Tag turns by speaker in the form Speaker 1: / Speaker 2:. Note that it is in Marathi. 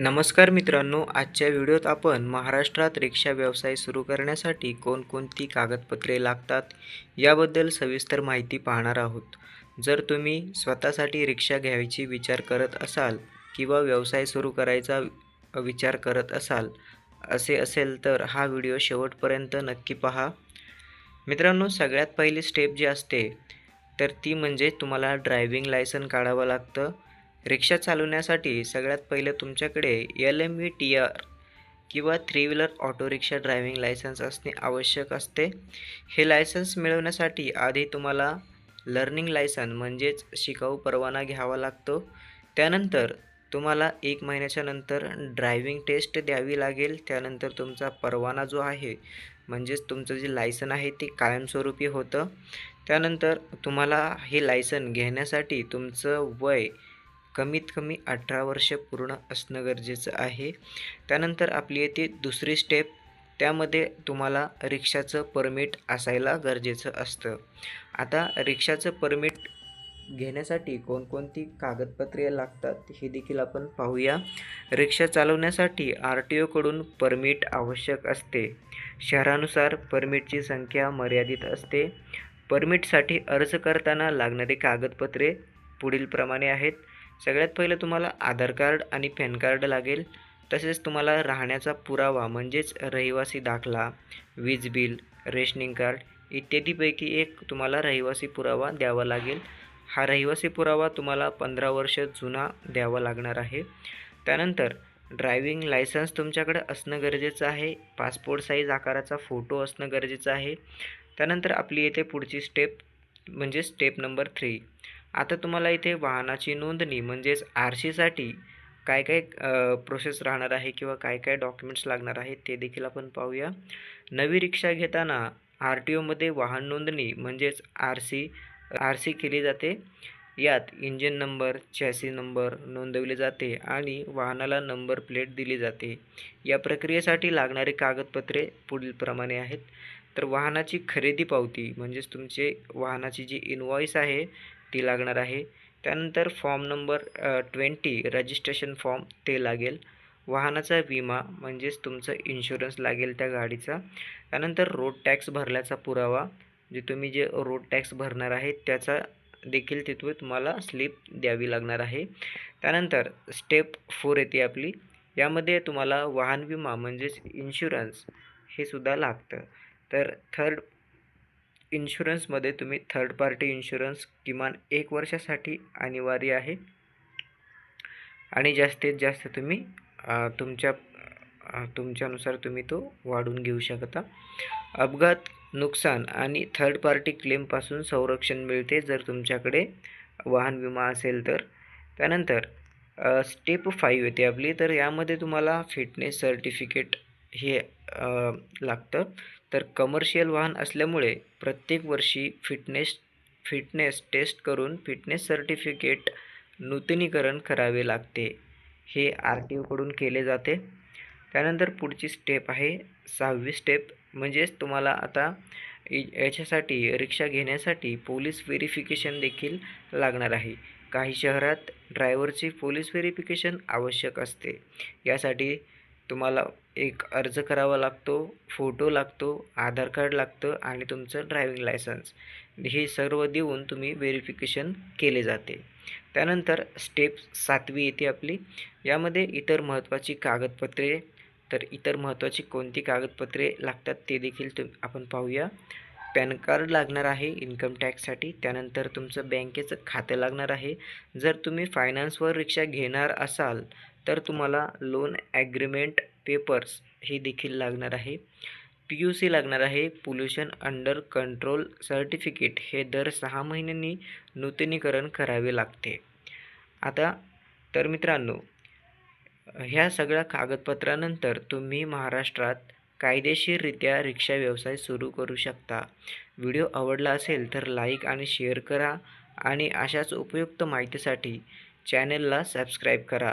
Speaker 1: नमस्कार मित्रांनो आजच्या व्हिडिओत आपण महाराष्ट्रात रिक्षा व्यवसाय सुरू करण्यासाठी कोणकोणती कागदपत्रे लागतात याबद्दल सविस्तर माहिती पाहणार आहोत. जर तुम्ही स्वतःसाठी रिक्षा घ्यायची विचार करत असाल किंवा व्यवसाय सुरू करायचा विचार करत असाल असे असेल तर हा व्हिडिओ शेवटपर्यंत नक्की पहा. मित्रांनो सगळ्यात पहिली स्टेप जी असते तर ती म्हणजे तुम्हाला ड्रायव्हिंग लायसन काढावं लागतं. रिक्षा चालवण्यासाठी सगळ्यात पहिलं तुमच्याकडे L M V T R किंवा three wheeler auto rickshaw driving licence असणे आवश्यक असते. हे लायसन्स मिळवण्यासाठी आधी तुम्हाला लर्निंग लायसन म्हणजेच शिकाऊ परवाना घ्यावा लागतो. त्यानंतर तुम्हाला एक महिन्याच्या नंतर ड्रायव्हिंग टेस्ट द्यावी लागेल. त्यानंतर तुमचा परवाना जो आहे म्हणजेच तुमचं जे लायसन आहे ते कायमस्वरूपी होतं. त्यानंतर तुम्हाला हे लायसन घेण्यासाठी तुमचं वय कमीत कमी अठरा वर्ष पूर्ण असणं गरजेचं आहे. त्यानंतर आपली येते दुसरी स्टेप त्यामध्ये तुम्हाला रिक्षाचं परमिट असायला गरजेचं असतं. आता रिक्षाचं परमिट घेण्यासाठी कोणकोणती कागदपत्रे लागतात हे देखील आपण पाहूया. रिक्षा चालवण्यासाठी आर टी ओकडून परमिट आवश्यक असते. शहरानुसार परमिटची संख्या मर्यादित असते. परमिटसाठी अर्ज करताना लागणारी कागदपत्रे पुढीलप्रमाणे आहेत. सगळ्यात पहिलं तुम्हाला आधार कार्ड आणि पॅन कार्ड लागेल. तसेच तुम्हाला राहण्याचा पुरावा म्हणजेच रहिवासी दाखला वीज बिल रेशनिंग कार्ड इत्यादीपैकी एक तुम्हाला रहिवासी पुरावा द्यावा लागेल. हा रहिवासी पुरावा तुम्हाला पंधरा वर्ष जुना द्यावा लागणार आहे. त्यानंतर ड्रायव्हिंग लायसन्स तुमच्याकडे असणं गरजेचं आहे. पासपोर्ट साईज आकाराचा फोटो असणं गरजेचं आहे. त्यानंतर आपली येथे पुढची स्टेप म्हणजे स्टेप नंबर थ्री. आता तुम्हाला इथे वाहनाची नोंदणी म्हणजेच आर सीसाठी काय काय प्रोसेस राहणार आहे किंवा काय काय डॉक्युमेंट्स लागणार आहेत ते देखील आपण पाहूया. नवी रिक्षा घेताना आर टी ओमध्ये वाहन नोंदणी म्हणजेच आर सी आर सी केली जाते. यात इंजिन नंबर चॅसी नंबर नोंदवले जाते आणि वाहनाला नंबर प्लेट दिली जाते. या प्रक्रियेसाठी लागणारी कागदपत्रे पुढीलप्रमाणे आहेत. तर वाहनाची खरेदी पावती म्हणजेच तुमचे वाहनाची जी इनवॉईस आहे ती लागणार आहे. त्यानंतर form number twenty registration form ते लागेल. वाहनाचा विमा म्हणजेच तुमचं इन्शुरन्स लागेल त्या गाडीचा. त्यानंतर रोड टॅक्स भरल्याचा पुरावा जे तुम्ही जे रोड टॅक्स भरणार आहे त्याचा देखील तिथून तुम्हाला स्लिप द्यावी लागणार आहे. त्यानंतर स्टेप फोर येते आपली. यामध्ये तुम्हाला वाहन विमा म्हणजेच इन्शुरन्स हे सुद्धा लागतं. तर थर्ड इन्शुरन्समध्ये तुम्ही थर्ड पार्टी इन्शुरन्स किमान एक वर्षासाठी अनिवार्य आहे. आणि जास्तीत जास्त तुम्ही तुमच्या तुमच्यानुसार तुम्ही तो वाढून घेऊ शकता. अपघात नुकसान आणि थर्ड पार्टी क्लेमपासून संरक्षण मिळते जर तुमच्याकडे वाहन विमा असेल तर. त्यानंतर स्टेप फाईव्ह येते आपली. तर यामध्ये तुम्हाला फिटनेस सर्टिफिकेट हे लागतं. तर कमर्शियल वाहन असल्यामुळे प्रत्येक वर्षी फिटनेस फिटनेस टेस्ट करून फिटनेस सर्टिफिकेट नूतनीकरण करावे लागते. हे आर टी ओकडून केले जाते. त्यानंतर पुढची स्टेप आहे सहावी स्टेप म्हणजेच तुम्हाला आता याच्यासाठी रिक्षा घेण्यासाठी पोलीस व्हेरिफिकेशन देखील लागणार आहे. काही शहरात ड्रायव्हरची पोलीस व्हेरिफिकेशन आवश्यक असते. यासाठी तुम्हाला एक अर्ज करावा लागतो फोटो लागतो आधार कार्ड लागतं आणि तुमचं ड्रायव्हिंग लायसन्स. हे सर्व देऊन तुम्ही व्हेरिफिकेशन केले जाते. त्यानंतर स्टेप सातवी येते आपली. यामध्ये इतर महत्त्वाची कागदपत्रे तर इतर महत्त्वाची कोणती कागदपत्रे लागतात ते देखील तुम आपण पाहूया. पॅन कार्ड लागणार आहे इन्कम टॅक्ससाठी त्यानंतर तुमचं बँकेचं खातं लागणार आहे. जर तुम्ही फायनान्सवर रिक्षा घेणार असाल तर तुम्हाला लोन ॲग्रीमेंट पेपर्स हे देखील लागणार आहे. पी यू सी लागणार आहे. पोल्युशन अंडर कंट्रोल सर्टिफिकेट हे दर सहा महिन्यांनी नूतनीकरण करावे लागते. आता तर मित्रांनो ह्या सगळ्या कागदपत्रानंतर तुम्ही महाराष्ट्रात कायदेशीररित्या रिक्षा व्यवसाय सुरू करू शकता. व्हिडिओ आवडला असेल तर लाईक आणि शेअर करा आणि अशाच उपयुक्त माहितीसाठी चॅनलला सबस्क्राईब करा.